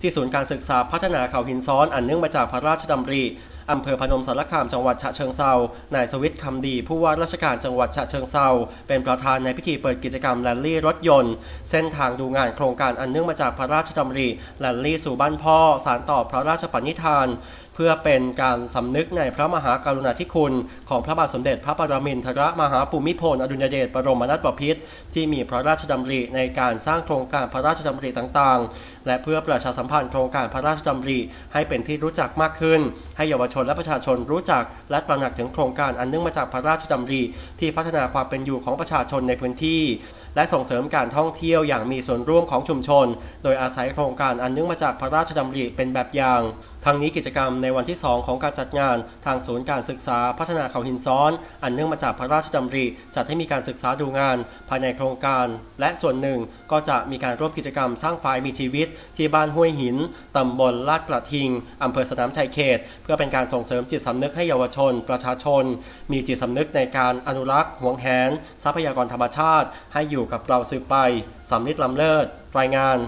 ที่ศูนย์การศึกษาพัฒนาเขาหินซ้อนอันเนื่องมาจากพระราชดำริ อำเภอพนมสารคามจังหวัดฉะเชิงเซานายสวิทย์คำดี ผู้ว่าราชการจังหวัดฉะเชิงเซาเป็นประธานในพิธีเปิดกิจกรรมแรลลี่รถยนต์ เส้นทางดูงานโครงการอันเนื่องมาจากพระราชดำริแรลลี่สู่บ้านพ่อ สารต่อพระราชปณิธาน เพื่อเป็นการสำนึกในพระมหากรุณาธิคุณ ของพระบาทสมเด็จพระปรมินทรมหาภูมิพลอดุลยเดชบรมนาถบพิตรที่มีพระราชดำริในการสร้างโครงการพระราชดำริต่างๆ และเพื่อประชาสัมพันธ์โครงการพระราชดำริให้เป็นที่รู้จักมากขึ้น ให้เยาวชนนและประชาชนรู้จักและตระหนักถึงโครงการอันเนื่องมาจากพระราชดำริที่พัฒนาความเป็นอยู่ของประชาชนในพื้นที่ และส่งเสริมการท่องเที่ยวอย่างมีส่วนร่วมของชุมชน โดยอาศัยโครงการอันเนื่องมาจากพระราชดำริเป็นแบบอย่างทั้งนี้กิจกรรมในวันที่ 2 ของการจัดงาน ทางศูนย์การศึกษาพัฒนาเขาหินซ้อน อันเนื่องมาจากพระราชดำริ จัดให้มีการศึกษาดูงาน ภายในโครงการ และส่วนหนึ่งก็จะมีการร่วมกิจกรรมสร้างฝ่ายมีชีวิต ที่บ้านห้วยหินตำบลลาดกระทิงอำเภอสนามชัยเขต เพื่อเป็นการส่งเสริมจิตสำนึกให้เยาวชน ประชาชน มีจิตสำนึกในการอนุรักษ์หวงแหน ทรัพยากรธรรมชาติ ให้อยู่กับเราสืบไปสำลิดลำเลิศรายงาน